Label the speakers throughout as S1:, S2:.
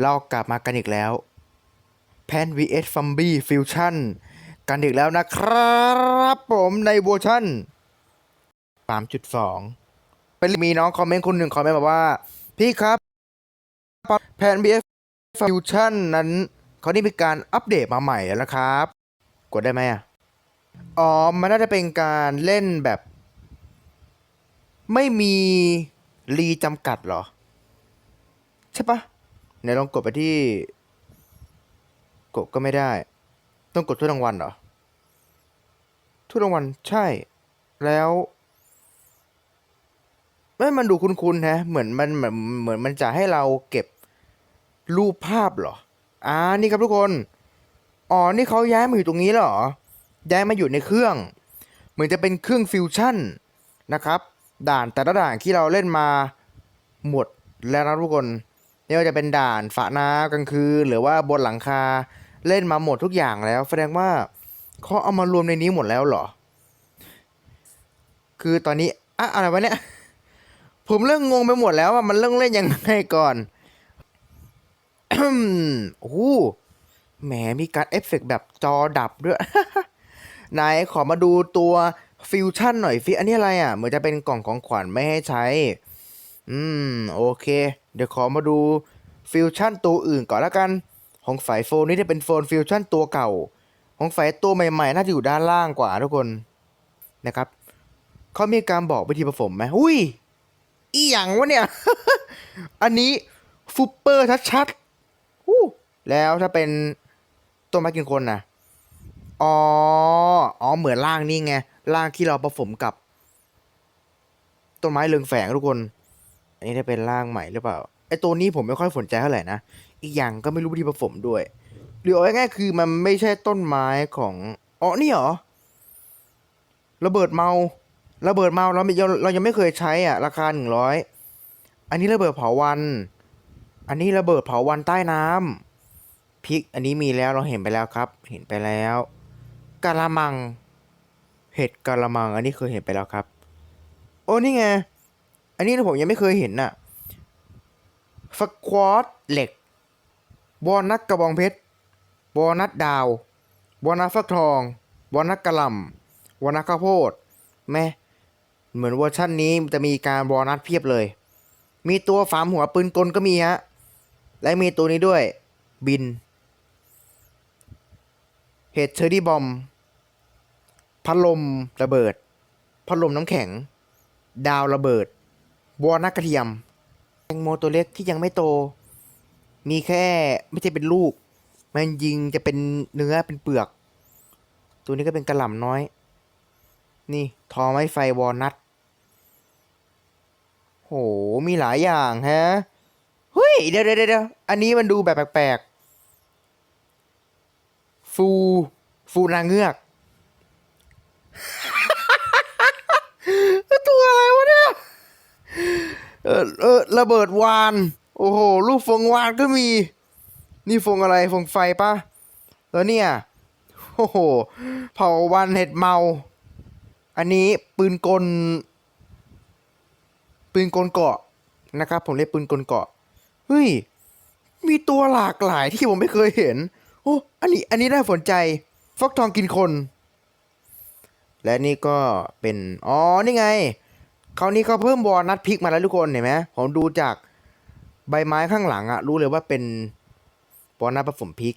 S1: เรากลับมากันอีกแล้วแพน vs ฟัมบี้ฟิวชั่นกันอีกแล้วนะครับผมในเวอร์ชัน3.2 เป็นมีน้องคอมเมนต์คนหนึ่งคอมเมนต์บอกว่า พี่ครับแพน vs ฟิวชั่นนั้นเขาได้มีการอัปเดตมาใหม่แล้วนะครับ กดได้ไหมอะอ๋อ มันน่าจะเป็นการเล่นแบบ ไม่มีรีจำกัดเหรอ ใช่ปะ ไหนลองกดไปที่ กดก็ไม่ได้ ต้องกดถ้วยรางวัลเหรอถ้วยรางวัลใช่ แล้วไม่มันดูคุ้นๆฮะเหมือนมันเหมือนเหมือนมันจะให้เราเก็บรูปภาพเหรออ่านี่ครับทุกคน อ๋อ นี่เขาย้ายมาอยู่ตรงนี้เหรอ ย้ายมาอยู่ในเครื่อง เหมือนจะเป็นเครื่องฟิวชั่นนะครับ ด่านแต่ละด่านที่เราเล่นมาหมดแล้วนะทุกคน ไม่ว่าจะเป็นด่านฝาน้ำกลางคืนหรือว่าบนหลังคาเล่นมาหมดทุกอย่างแล้ว แสดงว่าเขาเอามารวมในนี้หมดแล้วเหรอ คือตอนนี้อะอะไรวะเนี่ย ผมเริ่มงงไปหมดแล้วว่ามันเรื่องเล่นยังไงก่อนโอ้แหมมีการเอฟเฟกต์แบบจอดับด้วยไหนขอมาดูตัวฟิวชั่นหน่อยฟิอันนี้อะไรอะ เหมือนจะเป็นกล่องของขวัญไม่ให้ใช้ อืม โอเค เดี๋ยวขอมาดูฟิวชั่นตัวอื่นก่อนละกัน ของฝ่ายโฟนนี่จะเป็นโฟนฟิวชั่นตัวเก่า ของฝ่ายตัวใหม่ๆ น่าจะอยู่ด้านล่างกว่าทุกคนนะครับเขามีการบอกวิธีผสมไหมอุ้ย อีหยังวะเนี่ย อันนี้ฟุปเปอร์ชัดๆอู้แล้วถ้าเป็นตัวไม้กินคนนะอ๋อ อ๋อ เหมือนร่างนี่ไงร่างที่เราผสมกับ ต้นไม้เรืองแฝงทุกคน อันนี้ได้เป็นร่างใหม่หรือเปล่าไอตัวนี้ผมไม่ค่อยสนใจเท่าไหร่นะ อีกอย่างก็ไม่รู้วิธีผสมด้วย หรือเอาง่ายๆคือมันไม่ใช่ต้นไม้ของอ๋อนี่เหรอระเบิดเมาระเบิดเมาเราไม่เรายังไม่เคยใช้อะ ราคาหนึ่งร้อยอันนี้ระเบิดเผาวัน อันนี้ระเบิดเผาวันใต้น้ำพริกอันนี้มีแล้วเราเห็นไปแล้วครับ เห็นไปแล้วกะละมัง เห็ดกะละมัง อันนี้เคยเห็นไปแล้วครับ โอ้นี่ไง นนี้ผมยังไม่เคยเห็นน่ะสควอตเหล็ก บอลนัดกระบองเพชร บอลนัดดาว บอลนัดฟักทอง บอลนัดกระหลำบอลนัดข้าวโพดแม่เหมือนเวอร์ชันนี้จะมีการบอลนัดเพียบเลย มีตัวฝามหัวปืนกลก็มีฮะ และมีตัวนี้ด้วย บิน เห็ดเชอร์รี่บอม พัดลมระเบิด พัดลมน้ำแข็ง ดาวระเบิด บัวนักกระเทียมแตงโมตัวเล็กที่ยังไม่โต มีแค่ไม่ใช่เป็นลูก มันยิงจะเป็นเนื้อเป็นเปลือก ตัวนี้ก็เป็นกระหล่ำน้อย นี่ทอไม้ไฟวอลนัทโหมีหลายอย่างฮะเฮ้ยเดี๋ยวเดี๋ยวเดี๋ยวอันนี้มันดูแบบแปลกๆฟูฟูนางเงือก ตัวอะไรวะเนี่ย เออเออระเบิดวาน โอ้โหลูกฟงวานก็มี นี่ฟงอะไรฟงไฟปะแล้วเนี่ยโอ้โหเผาวันเห็ดเมา อันนี้ปืนกล ปืนกลเกาะนะครับ ผมเรียกปืนกลเกาะเฮ้ยมีตัวหลากหลายที่ผมไม่เคยเห็นโอ้อันนี้อันนี้น่าสนใจฟักทองกินคน และนี่ก็เป็น อ๋อ นี่ไง คราวนี้เขาเพิ่มบอลนัดพลิกมาแล้วทุกคนเห็นไหมผมดูจากใบไม้ข้างหลังอะรู้เลยว่าเป็นบอลนัดผสมพริก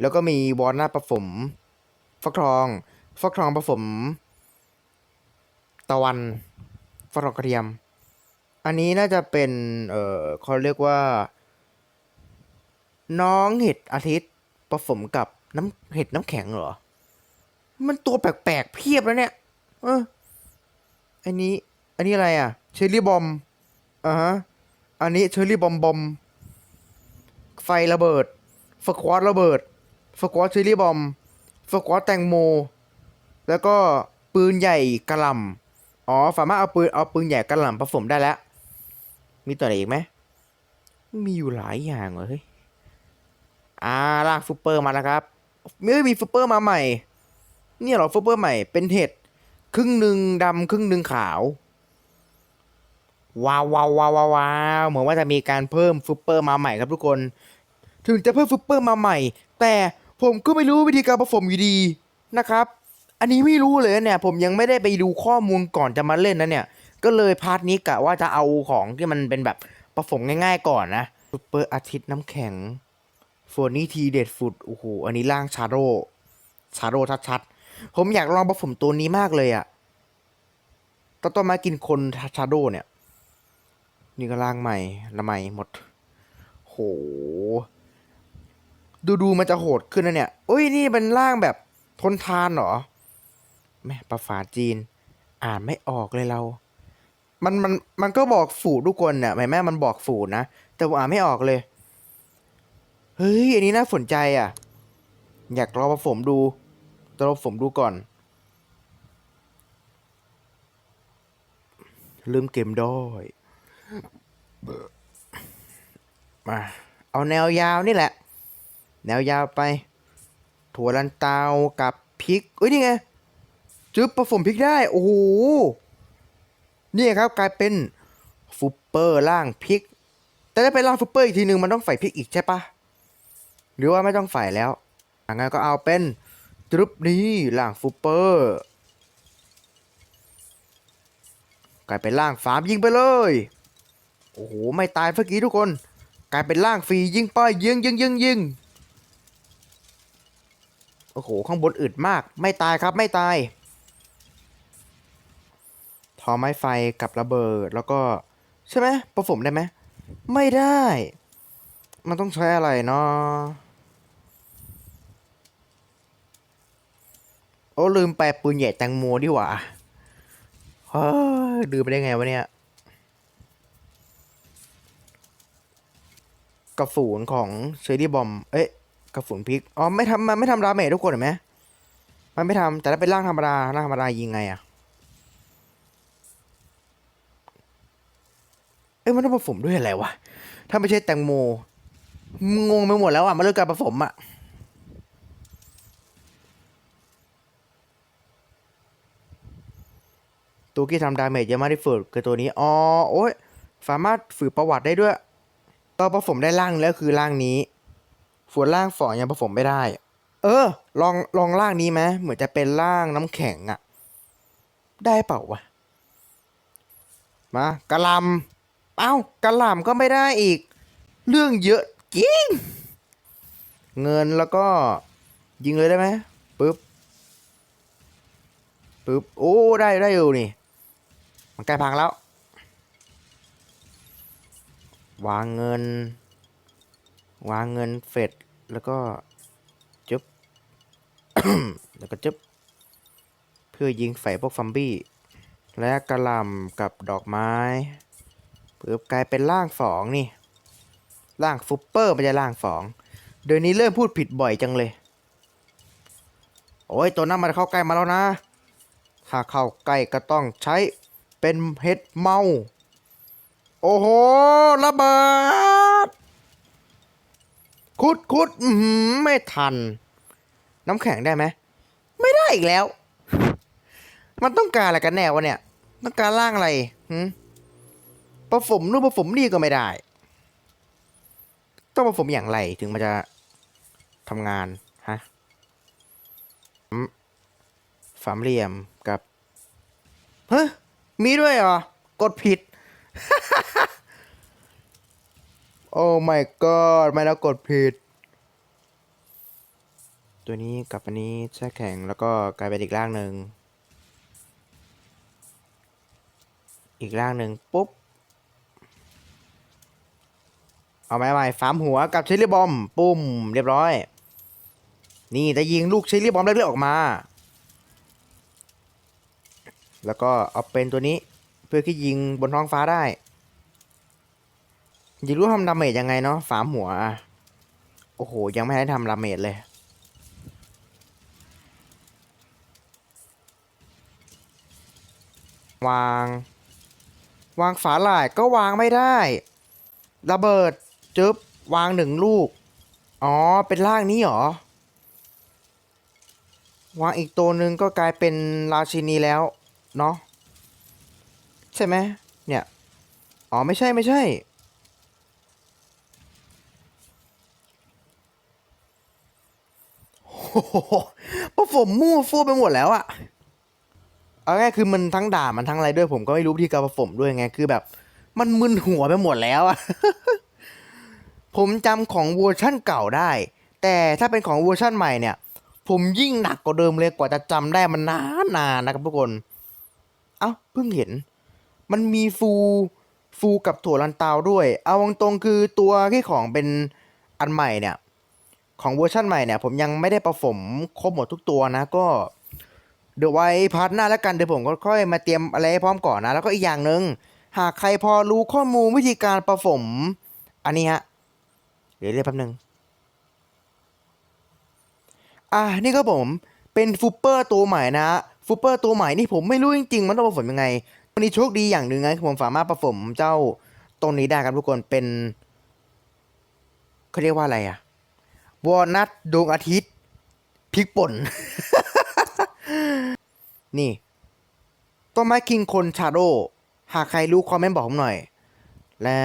S1: แล้วก็มีบอลนัดผสมฟักทองฟักทองผสม ตะวันฟักทองกระเทียม อันนี้น่าจะเป็น เอ่อเขาเรียกว่า น้องเห็ดอาทิตย์ผสมกับน้ำเห็ดน้ำแข็งเหรอ มันตัวแปลกๆเพียบแล้วเนี่ย เอออันนี้ อันนี้อะไรอะ เชอร์รี่บอมอ่าฮะ อันนี้เชอร์รี่บอมบอม ไฟระเบิดฟควอตระเบิดฟควอตเชอร์รี่บอมฟควอตแตงโม แล้วก็ปืนใหญ่กระหล่ำอ๋อ สามารถเอาปืนเอาปืนใหญ่กระหล่ำผสมได้แล้ว มีตัวไหนอีกไหม มีอยู่หลายอย่างเลยเฮ้ย อ่าลากซูเปอร์มาแล้วครับไม่มีซูเปอร์มาใหม่ เนี่ยหรอซูเปอร์ใหม่ เป็นเห็ด ครึ่งหนึ่งดำครึ่งหนึ่งขาว ว้าวว้าวว้าวว้าวเหมือนว่าจะมีการเพิ่มซูเปอร์มาใหม่ครับทุกคน ถึงจะเพิ่มฟุปเปอร์มาใหม่ แต่ผมก็ไม่รู้วิธีการผสมอยู่ดีนะครับ อันนี้ไม่รู้เลยเนี่ย ผมยังไม่ได้ไปดูข้อมูลก่อนจะมาเล่นนะเนี่ย ก็เลยพาร์ทนี้กะว่าจะเอาของที่มันเป็นแบบผสมง่าย ๆ ก่อนนะซุปเปอร์อาทิตย์น้ำแข็งโฟนี่ทีเด็ดฟุดโอ้โหอันนี้ร่างชาโดชาโดชัดๆผมอยากลองผสมตัวนี้มากเลยอะตอนต้นมากินคนชาโดเนี่ย นี่ก็ร่างใหม่ละไมหมด โห ดูดูๆมันจะโหดขึ้นนะเนี่ยอุ้ยนี่เป็นร่างแบบทนทานเหรอ แม่ภาษาจีน อ่านไม่ออกเลยเรา มันมันมันก็บอกฝูทุกคนเนี่ยแม่แม่มันบอกฝูนะ แต่ผมอ่านไม่ออกเลย เฮ้ย อันนี้น่าสนใจอะ อยากลองผสมดูจะลองผสมดูก่อนลืมเกมด้อย มาเอาแนวยาวนี่แหละ แนวยาวไป ถั่วลันเตากับพริกเอ้ยนี่ไงจึ๊บผสมพริกได้ โอ้โหนี่ครับกลายเป็นฟุปเปอร์ล่างพริก แต่ถ้าเป็นล่างฟุปเปอร์อีกทีหนึ่งมันต้องใส่พริกอีกใช่ปะหรือว่าไม่ต้องใส่แล้วอะงั้นก็เอาเป็นตรึบนี้ล่างฟุปเปอร์กลายเป็นล่างฟาร์มยิงไปเลย โอ้โห ไม่ตายเมื่อกี้ทุกคน กลายเป็นล่างฟรียิงไปยิงยิงยิงยิงโอ้โห ข้างบนอึดมาก ไม่ตายครับไม่ตาย ทอไม้ไฟกับระเบิดแล้วก็ ใช่ไหมผสมได้ไหม ไม่ได้ มันต้องใช้อะไรเนาะโอ้ลืมแปปืนใหญ่แตงโมดีกว่าเฮ้ยลืมไปได้ไงวะเนี่ย กระสุนของเชอรี่บอม เอ๊ะกระสุนพริก อ๋อไม่ทำมันไม่ทำดาเมจทุกคนเห็นไหมมันไม่ทำแต่ถ้าเป็นร่างธรรมดาร่างธรรมดายิงไงอะเอ้ยมันต้องผสมด้วยอะไรวะ ถ้าไม่ใช่แตงโม งงไปหมดแล้วอะมันเรื่องการผสมอะ ตัวที่ทำดาเมจเยอะมากที่สุดคือตัวนี้ อ๋อ โอ้ย สามารถฝืนประวัติได้ด้วย ตอนผสมได้ร่างแล้วคือร่างนี้ส่วนร่างฝอยังผสมไม่ได้ เออ ลองลองร่างนี้ไหมเหมือนจะเป็นร่างน้ำแข็งอะได้เปล่าวะมากระลำเอ้ากระลำก็ไม่ได้อีก เรื่องเยอะจริงเงินแล้วก็ยิงเลยได้ไหมปึ๊บปึ๊บโอ้ได้ได้อยู่นี่ มันใกล้พังแล้ว วางเงิน วางเงินเฟดแล้วก็จึ๊บแล้วก็จึ๊บเพื่อยิงใส่พวกฟัมบี้ และกระลำกับดอกไม้เพื่อกลายเป็นร่างสองนี่ร่างฟุปเปอร์ไม่ใช่ร่างสองเดี๋ยวนี้เริ่มพูดผิดบ่อยจังเลย โอ้ยตัวนั้นมันเข้าใกล้มาแล้วนะ ถ้าเข้าใกล้ก็ต้องใช้เป็นเห็ดเมา โอ้โห ระเบิด คุดคุดไม่ทัน น้ำแข็งได้ไหม ไม่ได้อีกแล้ว มันต้องการอะไรกันแน่วะเนี่ย ต้องการร่างอะไรหืมผสมนู่นผสมนี่ก็ไม่ได้ ต้องผสมอย่างไรถึงมันจะทำงาน ฮะอืมสามเหลี่ยมกับเฮ้ยมีด้วยเหรอ กดผิด โอ้ my god ไม่แล้วกดผิด ตัวนี้กับอันนี้แช่แข็งแล้วก็กลายเป็นอีกร่างหนึ่ง อีกร่างหนึ่งปุ๊บ เอาไม้ใหม่ฟาร์มหัวกับเชลลี่บอม ปุ่มเรียบร้อย นี่จะยิงลูกเชลลี่บอมเล็กๆออกมา แล้วก็เอาเป็นตัวนี้เพื่อที่ยิงบนท้องฟ้าได้ ยิงรู้ทำดาเมจยังไงเนาะฟาร์มหัว โอ้โห ยังไม่ได้ทำดาเมจเลย วาง วางฝาหร่ายก็วางไม่ได้ ระเบิดจึ๊บ วางหนึ่งลูก อ๋อ เป็นร่างนี้เหรอ วางอีกตัวหนึ่งก็กลายเป็นราชินีแล้ว เนาะใช่ไหมเนี่ย อ๋อ ไม่ใช่ไม่ใช่ โหผมมั่วฟู่ไปหมดแล้วอะเอาง่ายคือมันทั้งด่ามันทั้งอะไรด้วยผมก็ไม่รู้วิธีการผสมด้วยไงคือแบบ มันมึนหัวไปหมดแล้วอะผมจำของเวอร์ชั่นเก่าได้ แต่ถ้าเป็นของเวอร์ชั่นใหม่เนี่ย ผมยิ่งหนักกว่าเดิมเลยกว่าจะจำได้มันนานนานนะครับทุกคน เอ้าเพิ่งเห็น มันมีฟูฟูกับถั่วลันเตาด้วย เอาตรงๆคือตัวที่ของเป็นอันใหม่เนี่ย ของเวอร์ชันใหม่เนี่ย ผมยังไม่ได้ประสมครบหมดทุกตัวนะ ก็เดี๋ยวไว้พาร์ทหน้าแล้วกันเดี๋ยวผมก็ค่อยมาเตรียมอะไรให้พร้อมก่อนนะ แล้วก็อีกอย่างหนึ่งหากใครพอรู้ข้อมูลวิธีการผสมอันนี้ฮะเดี๋ยวเรียกแป๊บนึงอะนี่ก็ผมเป็นฟูเปอร์ตัวใหม่นะฟูเปอร์ตัวใหม่นี่ผมไม่รู้จริงๆ มันต้องผสมยังไงวันนี้โชคดีอย่างหนึ่งนะผมสามารถผสมเจ้าตรงนี้ได้ครับทุกคนเป็นเขาเรียกว่าอะไรอะ วอลนัทดวงอาทิตย์พริกป่น นี่ ต้นไม้คิงคนชาโดหากใครรู้คอมเมนต์บอกผมหน่อย และ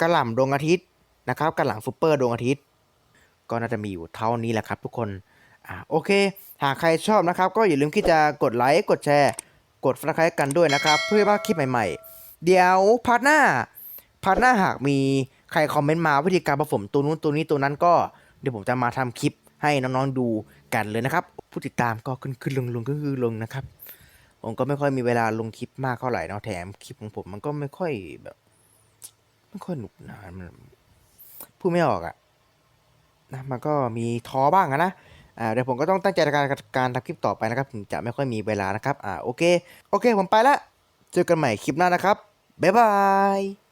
S1: กระหล่ำดวงอาทิตย์นะครับกระหล่ำซูเปอร์ดวงอาทิตย์ ก็น่าจะมีอยู่เท่านี้แหละครับทุกคนอ่าโอเค หากใครชอบนะครับ ก็อย่าลืมที่จะกดไลค์กดแชร์ กดฟังคลายกันด้วยนะครับ เพื่อว่าคลิปใหม่ ๆ เดี๋ยวพาร์ทหน้าพาร์ทหน้าหากมี ใครคอมเมนต์มาวิธีการผสมตัวนู้นตัวนี้ตัวนั้นก็ เดี๋ยวผมจะมาทำคลิปให้น้องๆดูกันเลยนะครับ ผู้ติดตามก็ขึ้นขึ้นลงลงขึ้นขึ้นลงนะครับ ผมก็ไม่ค่อยมีเวลาลงคลิปมากเท่าไหร่นะแถมคลิปของผมมันก็ไม่ค่อยแบบไม่ค่อยหนุกหนานมันพูดไม่ออกอะนะมันก็มีท้อบ้างนะอ่าเดี๋ยวผมก็ต้องตั้งใจในการการทำคลิปต่อไปนะครับถึงจะไม่ค่อยมีเวลานะครับอ่าโอเค โอเค ผมไปละเจอกันใหม่คลิปหน้านะครับบ๊ายบาย